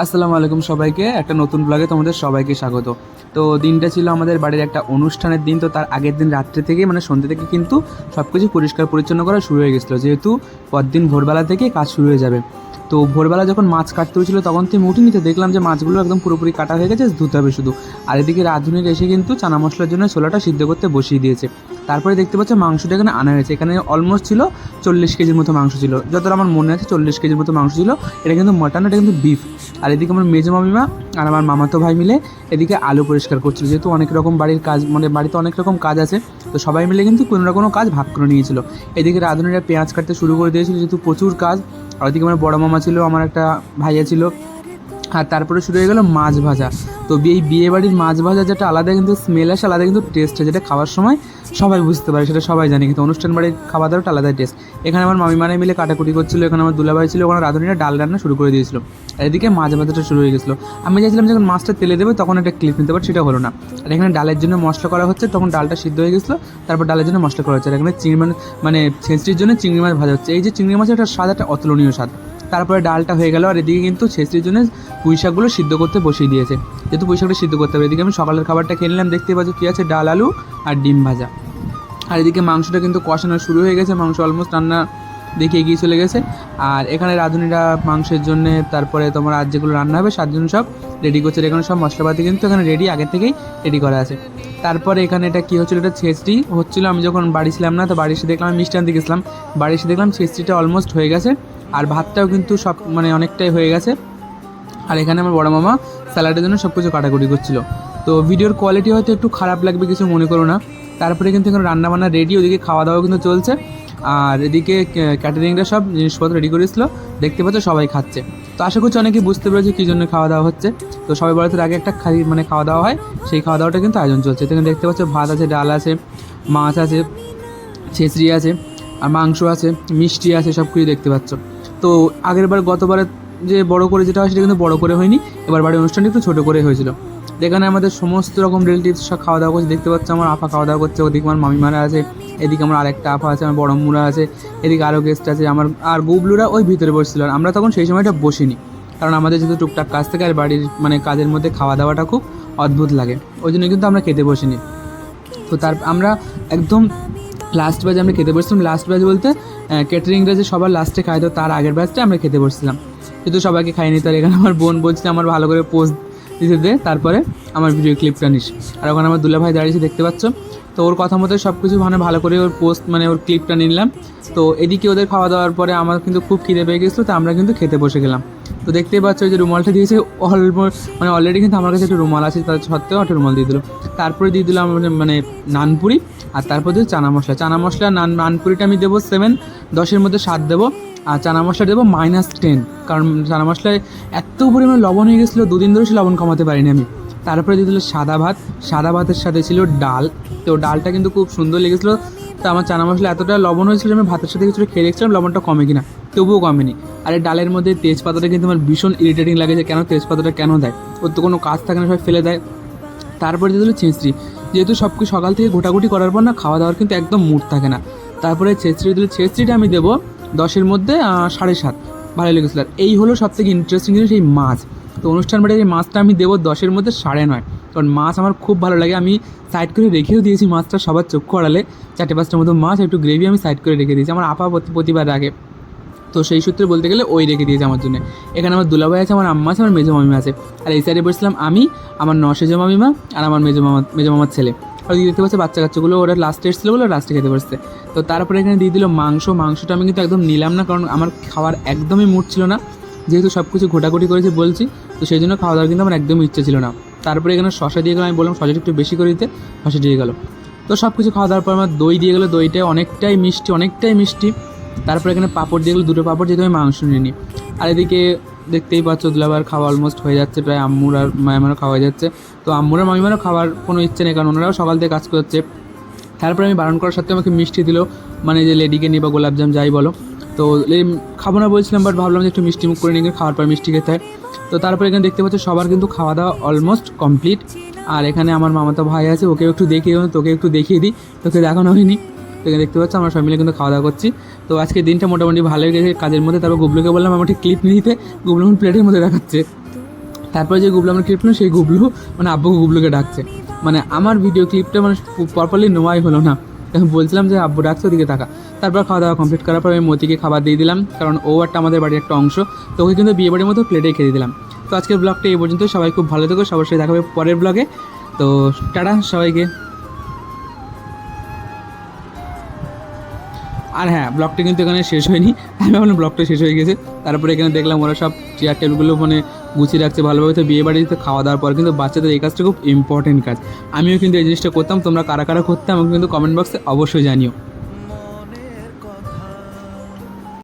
আসসালামু আলাইকুম সবাইকে, একটা নতুন ব্লগে তোমাদের সবাইকে স্বাগত। তো দিনটা ছিল আমাদের বাড়ির একটা অনুষ্ঠানের দিন, তো তার আগের দিন রাত্রে থেকে মানে সন্ধ্যে থেকে কিন্তু সব কিছু পরিষ্কার পরিচ্ছন্ন করা শুরু হয়ে গেছিল। যেহেতু পরদিন ভোরবেলা থেকে কাজ শুরু হয়ে যাবে। তো ভোরবেলা যখন মাছ কাটতে হয়েছিল, তখন তুই উঠে নিতে দেখলাম যে মাছগুলো একদম পুরোপুরি কাটা হয়ে গেছে, ধুতে হবে শুধু। আর এদিকে রাঁধুনির এসে কিন্তু চানা মশলার জন্য ছোলাটা সিদ্ধ করতে বসিয়ে দিয়েছে। তারপরে দেখতে পাচ্ছ মাংসটা এখানে আনা হয়েছে। এখানে অলমোস্ট ছিল চল্লিশ কেজির মতো মাংস ছিল। যতটা আমার মনে আছে চল্লিশ কেজির মতো মাংস ছিল। এটা কিন্তু মটন এটা কিন্তু বিফ আর এদিকে আমার মেজো মামিমা আর আমার মামাতো ভাই মিলে এদিকে আলু পরিষ্কার করছিল। যেহেতু অনেক রকম বাড়ির কাজ মানে বাড়িতে অনেক রকম কাজ আছে, তো সবাই মিলে কিন্তু কোনো না কোনো কাজ ভাগ করে নিয়েছিল। এদিকে রাঁধুনিরা পেঁয়াজ কাটতে শুরু করে দিয়েছিল, যেহেতু প্রচুর কাজ আর ওদিকে আমার বড় মামা ছিল আমার একটা ভাইয়া ছিল। আর তারপরে শুরু হয়ে গেল মাছ ভাজা। তো এই বিয়ে বাড়ির মাছ ভাজা যেটা আলাদা কিন্তু স্মেল আসে, আলাদা কিন্তু টেস্ট যেটা খাওয়ার সময় সবাই বুঝতে পারে, সেটা সবাই জানে। কিন্তু অনুষ্ঠান বাড়ির খাওয়া দাওয়াটা আলাদা টেস্ট এখানে আমার মামি মানে মিলে কাটাকুটি করছিল, এখানে আমার দুলাভাই ছিল, ওখানে রাঁধুনিরা ডাল রান্না শুরু করে দিয়েছিল। এদিকে মাছ ভাজাটা শুরু হয়ে গেছিল। আমি চাইছিলাম যখন মাছটা তেলে দেবে তখন একটা ক্লিপ নিতে পারি, সেটা হলো না। আর এখানে ডালের জন্য মশলা করা হচ্ছে, তখন ডালটা সিদ্ধ হয়ে গেছিল, তারপর ডালের জন্য মশলা করা হচ্ছে। আর এখানে চিংড়ি মাছ মানে ছেঁচড়ির জন্য চিংড়ি মাছ ভাজা হচ্ছে। এই যে চিংড়ি মাছের একটা স্বাদ, একটা অতুলনীয় স্বাদ। তারপরে ডালটা হয়ে গেল, আর এদিকে কিন্তু ছেঁচড়ির জন্য পুঁই শাকগুলো সিদ্ধ করতে বসিয়ে দিয়েছে। যেহেতু পুঁই শাকটা সিদ্ধ করতে হবে, এদিকে আমি সকালের খাবারটা খেয়ে নিলাম দেখতে পাচ্ছি কী আছে, ডাল, আলু আর ডিম ভাজা। আর এদিকে মাংসটা কিন্তু কষানো শুরু হয়ে গেছে, মাংস অলমোস্ট রান্না দেখে এগিয়ে চলে গেছে। আর এখানে রাঁধুনিরা মাংসের জন্য তারপরে তোমার আর যেগুলো রান্না হবে, সাতজন সব রেডি করছে। এখানে সব মশলাপাতি কিন্তু এখানে রেডি আগে থেকেই রেডি করা আছে। তারপরে এখানে এটা কী হচ্ছিল, এটা ছেচড়ি হচ্ছিল। আমি যখন বাড়ি ছিলাম না, তো বাড়ি এসে দেখলাম, আমি মিষ্টি আনতে গেছিলাম বাড়ি এসে দেখলাম ছেচড়িটা অলমোস্ট হয়ে গেছে। আর ভাতটাও কিন্তু সব মানে অনেকটাই হয়ে গেছে। আর এখানে আমার বড় মামা স্যালাডের জন্য সব কিছু কাটাকুটি করছিল। তো ভিডিওর কোয়ালিটি হয়তো একটু খারাপ লাগবে, কিছু মনে করো না। তারপরে কিন্তু এখানে রান্নাবান্না রেডি ওদিকে খাওয়া দাওয়া কিন্তু চলছে। আর এদিকে ক্যাটারিংরা সব জিনিসপত্র রেডি করেছিল দেখতে পাচ্ছ সবাই খাচ্ছে। তো আশা করছি অনেকে বুঝতে পেরেছে কী জন্য খাওয়া দাওয়া হচ্ছে। তো সবাই বড়দের আগে একটা খাই মানে খাওয়া দাওয়া হয়, সেই খাওয়া দাওয়াটা কিন্তু আয়োজন চলছে। এখানে দেখতে পাচ্ছ ভাত আছে, ডাল আছে, মাছ আছে, ছেঁচড়ি আছে, আর মাংস আছে, মিষ্টি আছে সব কিছু দেখতে পাচ্ছ। তো আগের বার গতবারে যে বড় করে যেটা হয় সেটা কিন্তু বড় করে হয়নি। এবার বাড়ির অনুষ্ঠানটা একটু ছোটো করে হয়েছিল। যেখানে আমাদের সমস্ত রকম রিলেটিভস সব খাওয়া দাওয়া করছে। দেখতে পাচ্ছ আমার আফা খাওয়া দাওয়া করছে, ওদিকে আমার মামিমারা আছে, এদিকে আমার আরেকটা আফা আছে, আমার বড়ম্মুরা আছে, এদিকে আরও গেস্ট আছে, আমার আর বুবলুরা ওই ভিতরে বসছিল আর আমরা তখন সেই সময়টা বসিনি। কারণ আমাদের যেহেতু টুকটাক কাজ থেকে আর বাড়ির মানে কাজের মধ্যে খাওয়া দাওয়াটা খুব অদ্ভুত লাগে। ওই জন্য কিন্তু আমরা খেতে বসিনি। তো তার আমরা একদম লাস্ট ব্যাচ আমরা খেতে বসছিলাম। লাস্ট ব্যাচ বলতে ক্যাটারিংটা যে সবার লাস্টে খায় তো তার আগের ব্যাচটা আমরা খেতে বসছিলাম। কিন্তু সবাইকে খাইনি, তার এখানে আমার বোন বলছে আমার ভালো করে পোস্ট দিতে দে, তারপরে আমার ভিডিও ক্লিপটা নিস। আর ওখানে আমার দুলা ভাই দাঁড়িয়েছে দেখতে পাচ্ছ? তো ওর কথা মতো সব কিছু মানে ভালো করে ওর পোস্ট মানে ওর ক্লিপটা নিলাম। তো এদিকে ওদের খাওয়া দাওয়ার পরে আমার কিন্তু খুব খিদে পেয়ে গেছিল, তো আমরা কিন্তু খেতে বসে গেলাম। তো দেখতেই পাচ্ছ যে রুমালটা দিয়েছে অলমোস্ট মানে অলরেডি কিন্তু আমার কাছে একটা রুমাল আছে, তার সত্ত্বেও একটা রুমাল দিয়ে দিল। তারপরে দিয়ে দিলাম মানে- মানে নানপুরি, আর তারপর দিয়ে চানা মশলা। চানা মশলা, নান, নানপুরিটা আমি দেবো সেভেন দশের মধ্যে সাত দেবো, আর চানা মশলা দেবো মাইনাস টেন কারণ চানা মশলায় এত পরিমাণে লবণ হয়ে গেছিল, দুদিন ধরে সে লবণ কমাতে পারিনি আমি। তারপরে দিয়ে দিল সাদা ভাত। সাদা ভাতের সাথে ছিল ডাল। তো ডালটা কিন্তু খুব সুন্দর লেগেছিলো। তো আমার চানা মশলা এতটা লবণ হয়েছিল আমি ভাতের সাথে কিছুটা খেয়ে দেখছিলাম, লবণটা কমে কিনা। তবুও কমেনি। আর এই ডালের মধ্যে তেজপাতাটা কিন্তু আমার ভীষণ ইরিটেটিং লাগে যে কেন তেজপাতাটা কেন দেয়? ওর তো কোনো কাজ থাকে না, সবাই ফেলে দেয়। তারপরে দিয়ে দিল ছেঁচড়ি। যেহেতু সব কিছু সকাল থেকে ঘোটাঘুটি করার পর না খাওয়া দাওয়ার কিন্তু একদম মুড থাকে না। তারপরে ছেঁচড়ি দিল ছেঁচড়িটা আমি দেবো দশের মধ্যে সাড়ে সাত। ভালো লেগেছিল। আর এই হলো সব থেকে ইন্টারেস্টিং জিনিস, এই মাছ। তো অনুষ্ঠান বাড়ির এই মাছটা আমি দেবো দশের মধ্যে সাড়ে নয়। কারণ মাছ আমার খুব ভালো লাগে। আমি সাইড করে রেখেও দিয়েছি মাছটা সবার চক্ষু আড়ালে। চারটে পাঁচটার মতো মাছ একটু গ্রেভি আমি সাইড করে রেখে দিয়েছি। আমার আপা প্রতি- প্রতিবার আগে তো সেই সূত্রে বলতে গেলে ওই রেখে দিয়েছে আমার জন্য। এখানে আমার দুলাভাই আছে, আমার আম্মা আছে, আমার মেজো মামিমা আছে। আর এই সাইডে বসছিলাম আমি, আমার নশেজো মামিমা আর আমার মেজো মামা মেজো মামার ছেলে। আর দেখতে পাচ্ছে বাচ্চা কাচ্চাগুলো ওরা লাস্টে এসেছিল বলে লাস্টে খেতে বসছে। তো তারপরে এখানে দিয়ে দিল মাংস। মাংসটা আমি কিন্তু একদম নিলাম না, কারণ আমার খাওয়ার একদমই মুড ছিল না। যেহেতু সব কিছু ঘোটাঘুটি করেছে বলছি, তো সেই জন্য খাওয়া দাওয়ার কিন্তু আমার একদমই ইচ্ছে ছিল না। তারপরে এখানে শশা দিয়ে গেলো, আমি বললাম শশাটা একটু বেশি করে দিতে শশা দিয়ে গেলো। তো সব কিছু খাওয়া দাওয়ার পর আমার দই দিয়ে গেলো। দইটা অনেকটাই মিষ্টি অনেকটাই মিষ্টি। তারপরে এখানে পাঁপড় দিয়ে গেলো, দুটো পাঁপড়, যেহেতু আমি মাংস নিয়ে নিই আর এদিকে দেখতেই পাচ্ছ দুলাবার খাওয়া অলমোস্ট হয়ে যাচ্ছে, প্রায় আম্মুর আর মায়ামারও খাওয়া হয়ে যাচ্ছে। তো আম্মুর আর মামিমারও খাওয়ার কোনো ইচ্ছে নেই, কারণ ওনারাও সকাল থেকে কাজ করছে। তারপরে আমি বারণ করার সাথে আমাকে মিষ্টি দিল মানে যে লেডিকে নিয়ে বা গোলাপজাম যাই বলো। তো খাব না বলছিলাম বাট ভাবলাম যে একটু মিষ্টি মুখ করে নিয়ে খাওয়ার পর মিষ্টি খেতে হয়। তো তারপরে এখানে দেখতে পাচ্ছ সবার কিন্তু খাওয়া দাওয়া অলমোস্ট কমপ্লিট আর এখানে আমার মামাতো ভাই আছে ওকে একটু দেখিয়ে তোকে একটু দেখিয়ে দিই, তোকে দেখানো হয়নি। এখানে দেখতে পাচ্ছ, আমরা সবাই মিলে কিন্তু খাওয়া দাওয়া করছি। তো আজকে দিনটা মোটামুটি ভালোই গেছে কাজের মধ্যে। তারপর গুবলুকে বললাম, আমার ঠিক ক্লিপ নিয়ে দিতে গুবলু প্লেটের মধ্যে দেখাচ্ছে তারপরে যে গুবলু আমরা ক্লিপ নিলাম, সেই গুবলু মানে আব্বুকে গুবলুকে ডাকছে। মানে আমার ভিডিও ক্লিপটা মানে প্রপারলি নেওয়াই হলো না। তখন বলছিলাম যে, আব্বু ডাকছে, ওদিকে থাকা তারপর খাওয়া দাওয়া কমপ্লিট করার পর আমি মতিকে খাবার দিয়ে দিলাম, কারণ ও একটা আমাদের বাড়ির একটা অংশ। তো ওকে কিন্তু বিয়ে বাড়ির মতো প্লেটে খেয়ে দিলাম। তো আজকের ব্লগটা এই পর্যন্ত সবাই খুব ভালো থেকো। সবার সাথে দেখাবে পরের ব্লগে তো টাটা সবাইকে। আর হ্যাঁ ব্লগটা কিন্তু এখানে শেষ হয়নি। আমি ভাবলাম ব্লগটা শেষ হয়ে গেছে। তারপরে এখানে দেখলাম ওরা সব চেয়ার টেবিলগুলো মানে গুছিয়ে রাখছে ভালোভাবে। তো বিয়ে বাড়িতে খাওয়া দাওয়ার পর কিন্তু বাচ্চাদের এই কাজটা খুব ইম্পর্টেন্ট কাজ। আমিও কিন্তু এই জিনিসটা করতাম। তোমরা কারা কারা করতাম আমাকে কিন্তু কমেন্ট বক্সে অবশ্যই জানিও।